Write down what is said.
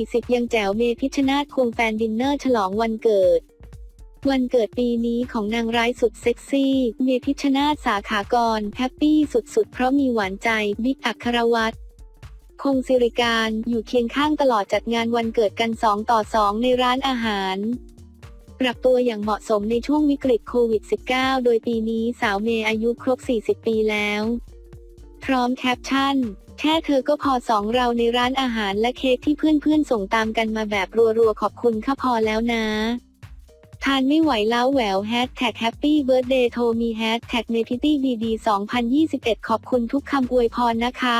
40 ยังแจ๋วเมพิชนาธควงแฟนดินเนอร์ฉลองวันเกิด วันเกิดปีนี้ของนางร้ายสุดเซ็กซี่ เมพิชนาธสาขากร แฮปปี้สุดๆ เพราะมีหวานใจ บิ๊กอัครวัตรคงสิริการอยู่เคียงข้างตลอดจัดงานวันเกิดกัน 2 ต่อ 2 ในร้านอาหารปรับตัวอย่างเหมาะสมในช่วงวิกฤตโควิด -19 โดยปีนี้สาวเมย์อายุครบ 40 ปีแล้ว พร้อมแคปชั่น แค่เธอก็พอสองเราในร้านอาหารและเค้กที่เพื่อนๆส่งตามกันมาแบบรัวๆขอบคุณค่ะพอแล้วนะ ทานไม่ไหวแล้วแหววแฮชแท็กแฮปปี้เบิร์ดเดย์โทมีแฮชแท็กเนพิตี้ดีดี2021 ขอบคุณทุกคำอวยพรนะคะ